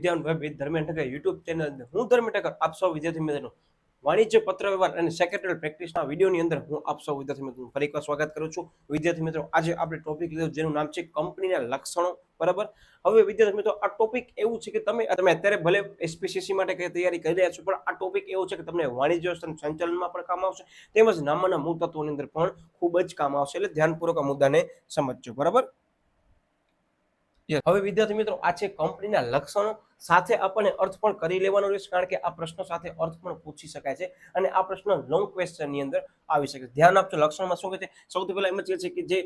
વિદ્યાન web with Dharmendra Thakkar YouTube channel હું ધર્મેન્દ્ર ઠકર આપ સૌ વિદ્યાર્થી મિત્રો વાણિજ્ય પત્ર વ્યવહાર અને સેક્રેટરી પ્રેક્ટિસના વિડીયોની અંદર હું આપ સૌ વિદ્યાર્થી મિત્રો ફરી એકવાર સ્વાગત કરું છું. વિદ્યાર્થી મિત્રો, આજે આપણે ટોપિક લીધો જેનું નામ છે કંપનીના લક્ષણો, બરાબર? હવે વિદ્યાર્થી મિત્રો, આ ટોપિક એવું છે કે તમે તમે અત્યારે ભલે એસપીસીસી માટે કઈ તૈયારી કરી રહ્યા છો, પણ આ ટોપિક એવું છે કે તમને વાણિજ્ય સંચાલનમાં પણ કામ આવશે, તેમજ નામાના મૂળ તત્વોની અંદર પણ ખૂબ જ કામ આવશે. એટલે ધ્યાનપૂર્વક આ મુદ્દાને સમજજો, બરાબર? હવે વિદ્યાર્થી મિત્રો, આ છે કંપનીના લક્ષણો. સાથે આપણને અર્થ પણ કરી લેવાનો રહેશે, કારણ કે આ પ્રશ્ન સાથે અર્થ પણ પૂછી શકાય છે અને આ પ્રશ્ન લોંગ ક્વેશ્ચનની અંદર આવી શકે છે. ધ્યાન આપજો, લક્ષણમાં શું કહે છે? સૌથી પહેલા એમ જ છે કે જે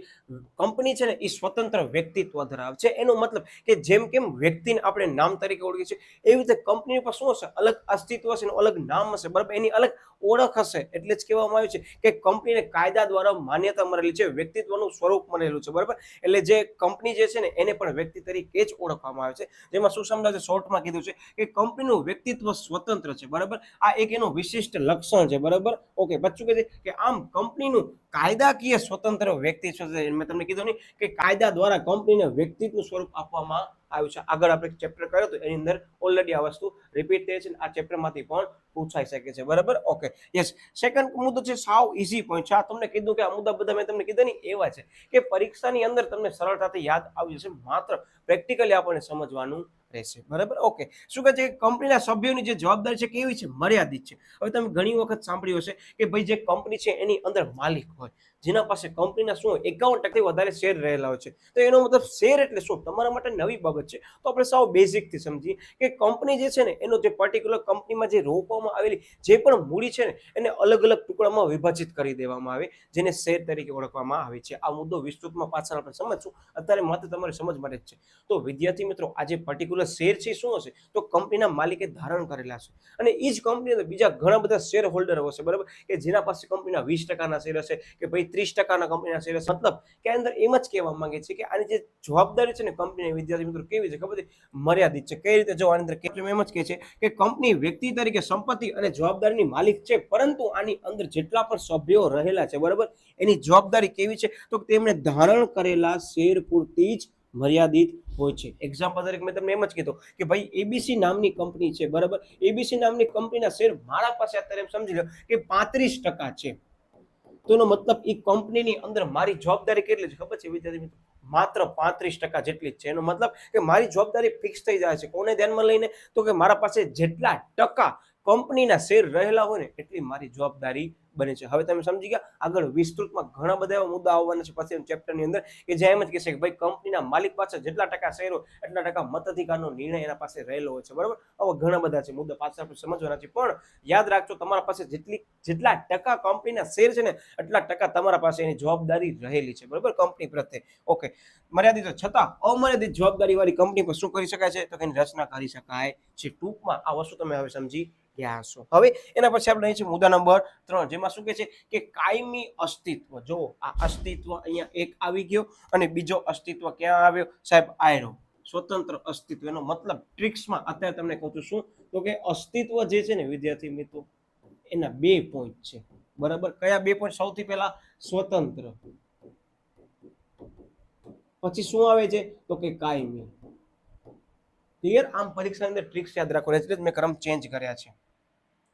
કંપની છે ને એ સ્વતંત્ર વ્યક્તિત્વ ધરાવે છે. એનો મતલબ કે જેમ કેમ વ્યક્તિને આપણે નામ તરીકે ઓળખીએ છીએ, એવી રીતે કંપની પર શું હશે? અલગ અસ્તિત્વ હશે એનું અલગ નામ હશે. બરાબર, એની અલગ ઓળખ હશે. એટલે જ કહેવામાં આવ્યું છે કે કંપનીને કાયદા દ્વારા માન્યતા મળેલી છે, વ્યક્તિત્વનું સ્વરૂપ મળેલું છે. બરાબર? એટલે જે કંપની જે છે ને, એને પણ વ્યક્તિ તરીકે જ ઓળખવામાં આવે છે. જેમાં શું સમજાવે છે? શોર્ટમાં કીધું છે કે કંપનીનું વ્યક્તિત્વ સ્વતંત્ર છે, બરાબર? આ એક એનું વિશિષ્ટ લક્ષણ છે, બરાબર? ઓકે બચ્ચું કહે છે કે આમ કંપનીનું કાયદાકીય સ્વતંત્ર વ્યક્તિત્વ છે મેં તમને કીધું નહીં કે કાયદા દ્વારા કંપનીને વ્યક્તિત્વ સ્વરૂપ આપવામાં આવ્યું છે. આગળ આપણે ચેપ્ટર કર્યો તો એની અંદર ઓલરેડી આ વસ્તુ રિપીટ થઈ છે આ ચેપ્ટરમાંથી પણ પૂછાઈ શકે છે, બરાબર? ઓકે યસ સેકન્ડ મુદ્દો છે, સાવ ઇઝી પોઈન્ટ છે. આ તમને કીધું કે આ મુદ્દા બધા મેં તમને કીધા ને એવા છે કે પરીક્ષાની અંદર તમને સરળતાથી યાદ આવી જશે, માત્ર પ્રેક્ટિકલી આપણને સમજવાનું રહેશે. બરાબર? ઓકે. શું કહે છે કંપનીના સભ્યોની જે જવાબદારી છે કેવી છે? મર્યાદિત છે. હવે તમે ઘણી વખત સાંભળ્યું હશે કે ભાઈ જે કંપની છે એની અંદર માલિક હોય, જેના પાસે કંપનીના શું એકાવન ટકાથી વધારે શેર રહેલા હોય છે. તો એનો મતલબ શેર એટલે શું? તમારા માટે નવી બાબત છે. તો આપણે સાવ બેઝિકથી સમજીએ કે કંપની જે છે ને, એનો જે પર્ટિક્યુલર કંપનીમાં જે રોપવામાં આવેલી જે પણ મૂડી છે ને, એને અલગ અલગ ટુકડામાં વિભાજિત કરી દેવામાં આવે, જેને શેર તરીકે ઓળખવામાં આવે છે. આ મુદ્દો વિસ્તૃતમાં પાછળ આપણે સમજશું. અત્યારે માત્ર તમારી સમજ માટે જ છે. તો વિદ્યાર્થી મિત્રો, આજે જે પર્ટિક્યુલર શેર છે શું હશે? તો કંપનીના માલિકે ધારણ કરેલા છે. અને એ જ કંપની બીજા ઘણા બધા શેર હોલ્ડરો હશે, બરાબર? કે જેના પાસે કંપનીના વીસ ટકાના શેર હશે, કે ભાઈ ત્રીસ ટકાના કંપનીના શેર હશે. મતલબ કે અંદર એમ જ કહેવા માંગે છે કે આની જે જવાબદારી છે ને કંપનીના વિદ્યાર્થી મિત્રો કેવી છે? ખબર છે? મર્યાદિત છે. કઈ રીતે? જો આની અંદર કેટલું એમ જ કહે છે કે કંપની વ્યક્તિ તરીકે સંપત્તિ અને જવાબદારીની માલિક છે, પરંતુ આની અંદર જેટલા પણ સભ્યો રહેલા છે, બરાબર? એની જવાબદારી કેવી છે? તો તેમણે ધારણ કરેલા શેર પૂરતી જ મર્યાદિત હોય છે. એક્ઝામ્પલ તરીકે મેં તમને એમ જ કીધું કે ભાઈ એબીસી નામની કંપની છે, બરાબર? એબીસી નામની કંપનીના શેર મારા પાસે અત્યારે સમજી લો કે પાંત્રીસ ટકા છે. તો એનો મતલબ એ કંપનીની અંદર મારી જવાબદારી કેટલી છે? ખબર છે વિદ્યાર્થી મિત્રો? માત્ર પાંત્રીસ ટકા જેટલી જ છે. એનો મતલબ કે મારી જવાબદારી ફિક્સ થઈ જાય છે. કોને ધ્યાનમાં લઈને? તો કે મારા પાસે જેટલા ટકા કંપનીના શેર રહેલા હોય ને, એટલી મારી જવાબદારી બને છે. હવે તમે સમજી ગયા, આગળ વિસ્તૃતમાં ઘણા બધા એવા મુદ્દા આવવાના છે પછી ચેપ્ટરની અંદર કે જે એમ જ કહેશે કે ભાઈ કંપનીના માલિક પાસે જેટલા ટકા શેરો, એટલા ટકા મતાધિકારનો નિર્ણય એના પાસે રહેલો હોય છે. બરાબર? હવે ઘણા બધા છે મુદ્દા પાછળ આપણે સમજવાના છે. પણ યાદ રાખજો તમારા પાસે જેટલી, જેટલા ટકા કંપનીના શેર છે ને, એટલા ટકા તમારા પાસે એની જવાબદારી રહેલી છે. બરાબર? કંપની પ્રત્યે. ઓકે મર્યાદિત છતાં અમર્યાદિત જવાબદારી વાળી કંપની પર શું કરી શકાય છે? તો એની રચના કરી શકાય છે. ટૂંકમાં આ વસ્તુ તમે હવે સમજી ગયા હશો. હવે એના પછી આપણે અહીં છે મુદ્દા નંબર ત્રણ, જેમાં શું કહે છે કે કાયમી અસ્તિત્વ. જો આ અસ્તિત્વ અહીંયા એક આવી ગયો અને બીજો અસ્તિત્વ ક્યાં આવ્યો? સાહેબ, આયરો. સ્વતંત્ર અસ્તિત્વ. એનો મતલબ ટ્રિક્સમાં અત્યારે તમને કહું છું શું? તો કે અસ્તિત્વ જે છે ને, વિદ્યાર્થી મિત્રો, એના બે પોઈન્ટ છે. બરાબર? કયા બે પોઈન્ટ સૌથી પહેલા સ્વતંત્ર. પછી શું આવે છે? તો કે કાયમી. ક્લિયર આમ પરીક્ષાની અંદર ટ્રિક્સ યાદ રાખો એટલે મેં ક્રમ ચેન્જ કર્યા છે.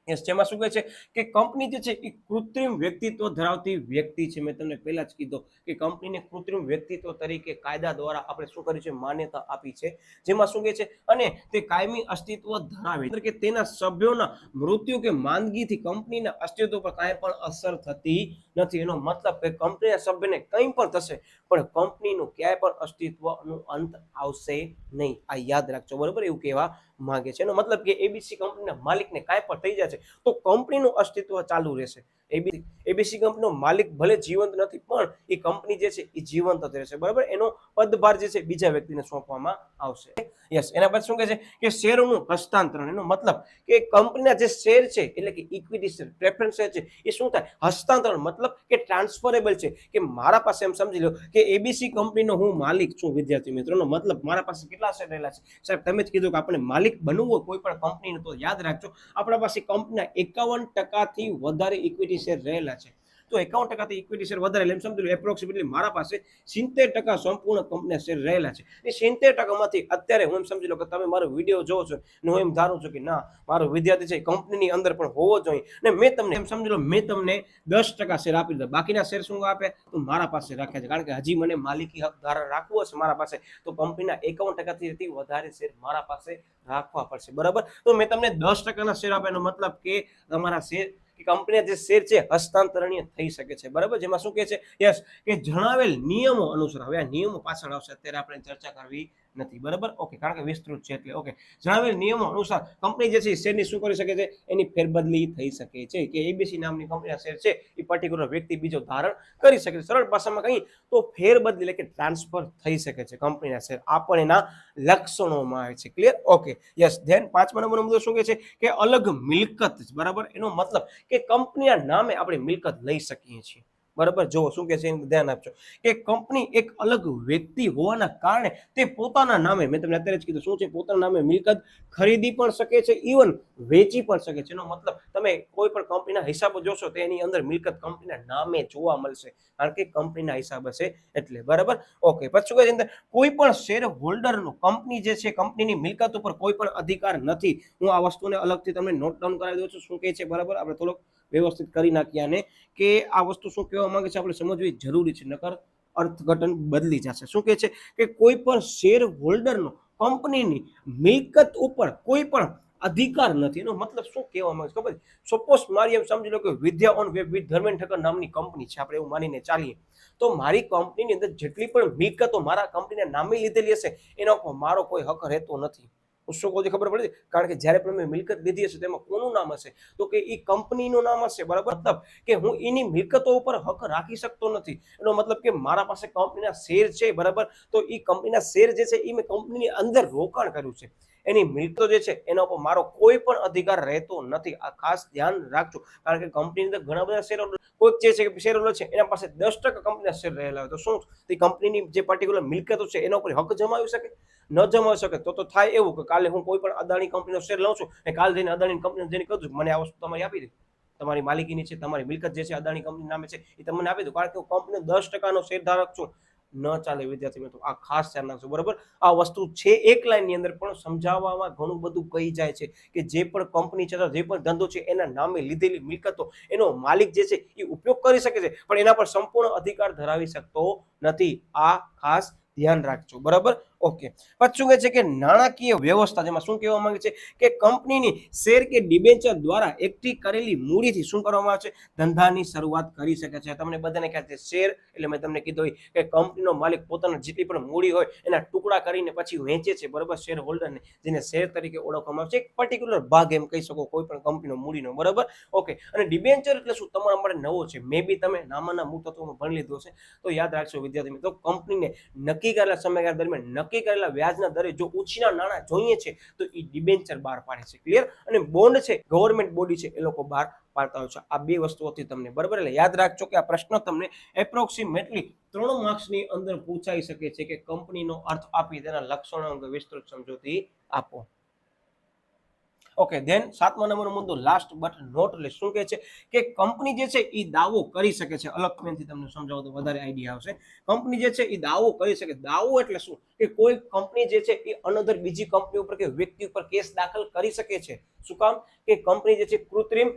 જેમાં શું કહે છે કે કંપની જે છે એ કૃત્રિમ વ્યક્તિત્વ ધરાવતી વ્યક્તિ છે. મેં તમને પહેલા જ કીધું કે કંપનીને કૃત્રિમ વ્યક્તિત્વ તરીકે કાયદા દ્વારા આપણે શું કર્યું છે? માન્યતા આપી છે. જેમાં શું કહે છે? અને તે કાયમી અસ્તિત્વ ધરાવે છે. કે તેના સભ્યોના મૃત્યુ કે માંદગીથી કંપનીના અસ્તિત્વ પર કાંઈ પણ અસર થતી નથી. એનો મતલબ કે કંપનીના સભ્યને કંઈ પણ થશે, પણ કંપનીનું ક્યાંય પણ અસ્તિત્વનું અંત આવશે નહીં. આ યાદ રાખજો. બરોબર? એવું કહેવા માંગે છે. એનો મતલબ કે એબીસી કંપનીના માલિકને કાંઈ પણ થઈ જશે તો કંપનીનું અસ્તિત્વ ચાલુ રહેશે. એબીસી એબીસી કંપનીનો માલિક ભલે જીવંત નથી, પણ એ કંપની જે છે એ જીવંત જ રહેશે, બરાબર? એનો પદભાર જે છે બીજા વ્યક્તિને સોંપવામાં આવશે. યસ એના પછી શું કહે છે કે શેરોનું હસ્તાંતરણ, એનો મતલબ કે કંપનીના જે શેર છે, એટલે કે ઇક્વિટી શેર પ્રેફરન્સ શેર છે, એ શું થાય? હસ્તાંતરણ, મતલબ કે ટ્રાન્સફરેબલ છે. કે મારા પાસે એમ સમજી લો કે એબીસી કંપનીનો હું માલિક છું, વિદ્યાર્થી મિત્રોનો મતલબ મારા પાસે કેટલા શેર રહેલા છે? સાહેબ, તમે જ કીધું કે આપણે માલિક બનવું હોય કોઈ પણ કંપનીને તો યાદ રાખજો. આપણા પાસે કંપનીના એકાવન ટકાથી વધારે ઇક્વિટી શેર રહેલા છે. તો એકાવન ટકાથી ઇક્વિટી શેર વધારે એટલે સમજી લો એપ્રોક્સિમેટલી મારા પાસે સિત્તેર ટકા સંપૂર્ણ કંપનીના શેર રહેલા છે. એ સિત્તેર ટકામાંથી અત્યારે હું એમ સમજી લો કે તમે મારો વીડિયો જોવો છો ને હું એમ ધારું છું કે ના, મારો વિદ્યાર્થી છે કંપનીની અંદર પણ હોવો જોઈએ ને મેં તમને એમ સમજી લો, મેં તમને દસ ટકા શેર આપી દીધા. બાકીના શેર શું આપે? તો મારા પાસે રાખ્યા છે. કારણ કે હજી મને માલિકી હક ધારણ રાખવો છે મારા પાસે. તો કંપનીના એકાવન ટકાથી વધારે શેર મારા પાસે રાખવા પડશે. બરાબર? તો મેં તમને દસ ટકાના શેર આપ્યાનો મતલબ કે તમારા શેર કે કંપનીના જે શેર છે હસ્તાંતરણીય થઈ શકે છે. બરાબર? જેમાં શું કહે છે? યસ, કે જણાવેલ નિયમો અનુસાર. હવે આ નિયમો પાછળ આવશે. અત્યારે આપણે ચર્ચા કરવી નથી, બરાબર? ઓકે, કારણ કે વિસ્તૃત છે એટલે, ઓકે. જણાવેલ નિયમો અનુસાર કંપની જે છે શેરની શું કરી શકે છે? એની ફેરબદલી થઈ શકે છે કે એબીસી નામની કંપનીના શેર છે, એ પર્ટિક્યુલર વ્યક્તિ બીજો ધારણ કરી શકે છે. સરળ ભાષામાં કહીએ તો ફેરબદલી એટલે કે ટ્રાન્સફર થઈ શકે છે કંપનીના શેર. આ પણ એના લક્ષણોમાં આવે છે. Clear okay. યસ ધેન પાંચમા નંબરનો મુદ્દો શું કહે છે? કે અલગ મિલકત બરાબર? એનો મતલબ કે કંપનીના નામે આપણે મિલકત લઈ શકીએ છીએ. બરાબર? જુઓ, શું કે છે એનું ધ્યાન આપજો. કે કંપની એક અલગ વ્યક્તિ હોવાના કારણે તે પોતાના નામે, મેં તમને અત્યારે જ કીધું, શું છે? પોતાના નામે મિલકત ખરીદી પણ શકે છે ઇવન વેચી પણ શકે છે. એનો મતલબ, તમે કોઈ પણ કંપનીના હિસાબો જોશો તો એની અંદર મિલકત કંપનીના નામે જોવા મળશે. કારણ કે કંપનીના હિસાબ હશે એટલે, બરાબર? ઓકે, પછી કહે છે? અંદર કોઈ પણ શેર હોલ્ડરનો કંપની જે છે, કંપનીની મિલકત ઉપર કોઈ પણ અધિકાર નથી. હું આ વસ્તુને અલગથી તમને નોટ ડાઉન કરાવી દઉં છું. શું કહે છે? બરાબર? આપણે થોડોક વ્યવસ્થિત કરી નાખીએ આને કે આ વસ્તુ શું કહેવા માંગે છે આપણે સમજવી જરૂરી છે, નકર અર્થઘટન બદલી જશે. શું કહે છે કે કોઈ પણ શેર હોલ્ડરનો કંપનીની મિલકત ઉપર કોઈ પણ અધિકાર નથી. એનો મતલબ શું કહેવા માંગે ખબર સપોઝ મારી એમ સમજી લો કે Vidya on web with Dharmendra Thakkar નામની કંપની છે, આપણે એવું માનીને ચાલીએ. તો મારી કંપનીની અંદર જેટલી પણ મિલકતો મારા કંપનીના નામે લીધેલી હશે, એના મારો કોઈ હક રહેતો નથી. છું ખબર પડે કારણ કે જ્યારે પણ મેં મિલકત લીધી હશે, તેમાં કોનું નામ હશે? તો કે એ કંપનીનું નામ હશે, બરાબર? મતલબ કે હું એની મિલકતો ઉપર હક રાખી શકતો નથી. એનો મતલબ કે મારા પાસે કંપનીના શેર છે, બરાબર? તો એ કંપનીના શેર જે છે એ મેં કંપનીની અંદર રોકાણ કર્યું છે. એની મિલકતો જે છે, એના ઉપર મારો કોઈ પણ અધિકાર રહેતો નથી. આ ખાસ ધ્યાન રાખજો. કારણ કે કંપનીની અંદર ઘણા બધા શેર કોઈક જે છે શેર હોલ્ડર છે, એના પાસે દસ ટકા કંપનીના શેર રહેલા હોય. તો શું? તે કંપનીની જે પર્ટિક્યુલર મિલકતો છે, એના ઉપર હક જમાવી શકે? ન જમાવી શકે, તો તો થાય એવું કે કાલે હું કોઈ પણ અદાણી કંપનીનો શેર લઉં છું અને કાલે જઈને અદાણી કંપની જઈને કહું છું, મને આ વસ્તુ તમારી આપી દે. તમારી માલિકીની છે, તમારી મિલકત જે છે, અદાણી કંપની નામે છે, એ તમને આપી દો કારણ કે હું કંપની દસ ટકાનો શેર ધારક છું. ન ચાલે વિદ્યાર્થી મિત્રો. આ ખાસ ધ્યાન રાખજો, બરાબર? આ વસ્તુ છે એક લાઈનની અંદર, પણ સમજાવવામાં ઘણું બધું કહી જાય છે કે જે પણ કંપની છે જે પણ ધંધો છે, એના નામે લીધેલી મિલકતો, એનો માલિક જે છે, એ ઉપયોગ કરી શકે છે, પણ એના પર સંપૂર્ણ અધિકાર ધરાવી શકતો નથી. આ ખાસ ધ્યાન રાખજો, બરાબર? ઓકે પછી શું કહે છે કે નાણાકીય વ્યવસ્થા, જેમાં શું કહેવા માંગે છે કે કંપનીની શેર કે ડિબેન્ચર દ્વારા એકઠી કરેલી મૂડીથી શું કરવામાં આવે છે? ધંધાની શરૂઆત કરી શકે છે. તમને બધાને ખ્યાલ છે, શેર, એટલે મેં તમને કીધું હોય કે કંપનીનો માલિક પોતાના જેટલી પણ મૂડી હોય, એના ટુકડા કરીને પછી વેચે છે, બરાબર શેર હોલ્ડરને જેને શેર તરીકે ઓળખવામાં આવે છે. એક પર્ટિક્યુલર ભાગ એમ કહી શકો, કોઈ પણ કંપનીનો મૂડીનો, બરાબર? ઓકે અને ડિબેન્ચર એટલે શું? તમારા માટે નવો છે. મે બી તમે નામાના મૂળ તત્વોમાં ભણી લીધું હશે. તો યાદ રાખશો વિદ્યાર્થી મિત્રો, કંપનીને નક્કી કરેલા સમયગાળા દરમિયાન નક્કી કરેલા વ્યાજના દરે જો ઉછીના નાણાં જોઈએ છે, તો એ ડિબેન્ચર બહાર પાડે છે. ક્લિયર અને બોન્ડ છે ગવર્મેન્ટ બોડી છે, એ લોકો બહાર પાડતા હોય છે. આ બે વસ્તુઓથી તમને બરાબર? એટલે યાદ રાખજો કે આ પ્રશ્ન તમને એપ્રોક્સિમેટલી ત્રણ માર્ક્સની અંદર પૂછાઈ શકે છે કે કંપનીનો અર્થ આપી તેના લક્ષણો અંગે વિસ્તૃત સમજૂતી આપો. ઓકે ધેન સાતમા નંબરનો મુદ્દો લાસ્ટ બટ નોટ લેસ શું કહે છે? કે કંપની જે છે એ દાવો કરી શકે છે. અલગ પેનથી તમને સમજાવો તો વધારે આઈડિયા આવશે. કંપની જે છે એ દાવો કરી શકે. દાવો એટલે શું? કે કોઈ કંપની જે છે એ અનધર બીજી કંપની ઉપર કે વ્યક્તિ ઉપર કેસ દાખલ કરી શકે છે. શું કામ? કે કંપની જે છે, કૃત્રિમ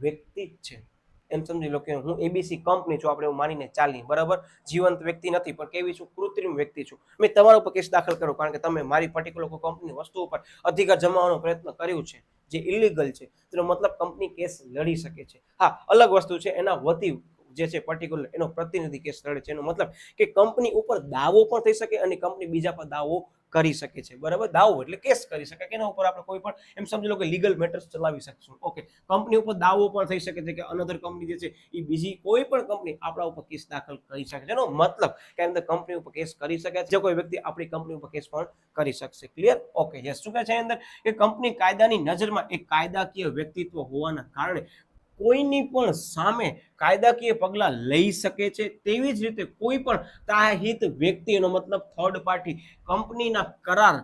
વ્યક્તિ છે. એમ સમજી લો કે હું એબીસી કંપની છું, આપણે એવું માનીને ચાલી બરાબર? જીવંત વ્યક્તિ નથી, પણ કેવી છું? કૃત્રિમ વ્યક્તિ છું. મેં તમારા ઉપર કેસ દાખલ કર્યો, કારણ કે તમે મારી પર્ટિક્યુલર કંપની વસ્તુ ઉપર અધિકાર જમાવવાનો પ્રયત્ન કર્યું છે, જે ઇલીગલ છે. તેનો મતલબ કંપની કેસ લડી શકે છે. હા, અલગ વસ્તુ છે, એના વતી જે છે પર્ટિક્યુલર એનો પ્રતિનિધિ કેસ લડે છે. એનો મતલબ કે કંપની ઉપર દાવો પણ થઈ શકે અને કંપની બીજા પર દાવો કરી શકે છે, બરાબર? દાવો એટલે કેસ કરી શકે કે એના ઉપર આપણે કોઈ પણ, એમ સમજી લો કે લીગલ મેટર્સ ચલાવી શકશું. ઓકે કંપની ઉપર દાવો પણ થઈ શકે છે કે અનધર કંપની જે છે એ બીજી કોઈ પણ કંપની આપણા ઉપર કેસ દાખલ કરી શકે છે. એનો મતલબ કે અંદર કંપની ઉપર કેસ કરી શકે છે કોઈ વ્યક્તિ આપણી કંપની ઉપર કેસ પણ કરી શકશે. ક્લિયર ઓકે યસ શું કહે છે અંદર? કે કંપની કાયદાની નજરમાં એક કાયદાકીય વ્યક્તિત્વ હોવાના કારણે કોઈની પણ સામે કાયદાકીય પગલાં લઈ શકે છે, તેવી જ રીતે કોઈ પણ તાહિત વ્યક્તિ એનો મતલબ થર્ડ પાર્ટી કંપનીના કરાર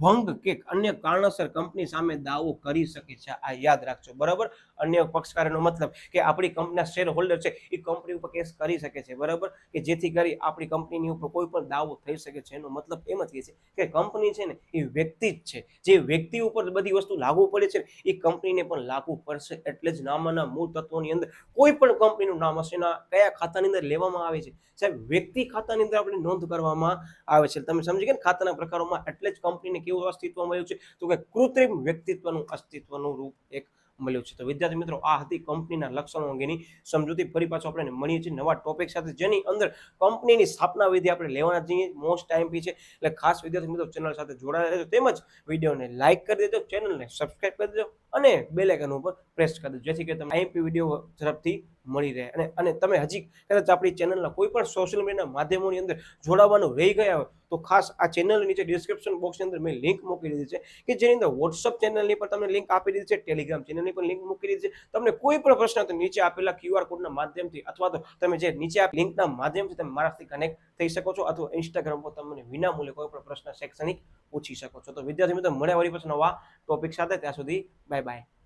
ભંગ કે અન્ય કારણસર કંપની સામે દાવો કરી શકે છે. આ યાદ રાખજો, બરાબર? અન્ય પક્ષકારનો મતલબ કે આપણી કંપનીના શેર હોલ્ડર છે, એ કંપની ઉપર કેસ કરી શકે છે, બરાબર? કે જેથી કરી આપણી કંપનીની ઉપર કોઈ પણ દાવો થઈ શકે છે. એનો મતલબ એમ જ છે કે કંપની છે ને, એ વ્યક્તિ જ છે. જે વ્યક્તિ ઉપર બધી વસ્તુ લાગુ પડે છે એ કંપનીને પણ લાગુ પડશે. એટલે જ નામાના મૂળ તત્વોની અંદર કોઈ પણ કંપનીનું નામ હશે એના કયા ખાતાની અંદર લેવામાં આવે છે? સાહેબ, વ્યક્તિ ખાતાની અંદર આપણે નોંધ કરવામાં આવે છે. તમે સમજી ગયા ખાતાના પ્રકારોમાં એટલે જ કંપનીને કેવું અસ્તિત્વ મળ્યું છે? તો કે કૃત્રિમ વ્યક્તિત્વનું અસ્તિત્વનું રૂપ એક મળ્યું છે. તો વિદ્યાર્થી મિત્રો, આ હતી કંપનીના લક્ષણો અંગેની સમજૂતી. ફરી પાછો આપણે મળીએ છીએ નવા ટોપિક સાથે, જેની અંદર કંપનીની સ્થાપના વિધિ આપણે લેવાના છીએ. મોસ્ટ ટાઈમ છે. એટલે ખાસ વિદ્યાર્થી મિત્રો ચેનલ સાથે જોડાયેલા રહેજો. તેમજ વિડીયોને લાઇક કરી દેજો ચેનલને સબસ્ક્રાઇબ કરી દેજો અને બેલ આઇકન ઉપર પ્રેસ કરી દેજો, જેથી કરી તમે આઈએમપી વીડિયો ઝડપથી મળી રહે. અને અને તમે હજી કદાચ આપણી ચેનલના કોઈ પણ સોશિયલ મીડિયાના માધ્યમોની અંદર જોડાવાનું રહી ગયા હોય તો ખાસ આ ચેનલ નીચે ડિસ્ક્રિપ્શન બોક્સની અંદર મેં લિંક મૂકી દીધી છે કે જેની અંદર વોટ્સઅપ ચેનલની પણ તમને લિંક આપી દીધી છે ટેલિગ્રામ ચેનલની પણ લિંક મૂકી દીધી છે. તમને કોઈ પણ પ્રશ્ન તો નીચે આપેલા ક્યુઆર કોડના માધ્યમથી અથવા તો તમે જે નીચે આ લિંકના માધ્યમથી તમે મારાથી કનેક્ટ થઈ શકો છો અથવા ઇન્સ્ટાગ્રામ પર તમને વિનામૂલ્યે કોઈ પણ પ્રશ્ન શૈક્ષણિક પૂછી શકો છો. તો વિદ્યાર્થી મિત્રો, મળ્યા વળી પછી નવા ટોપિક સાથે. ત્યાં સુધી બાય બાય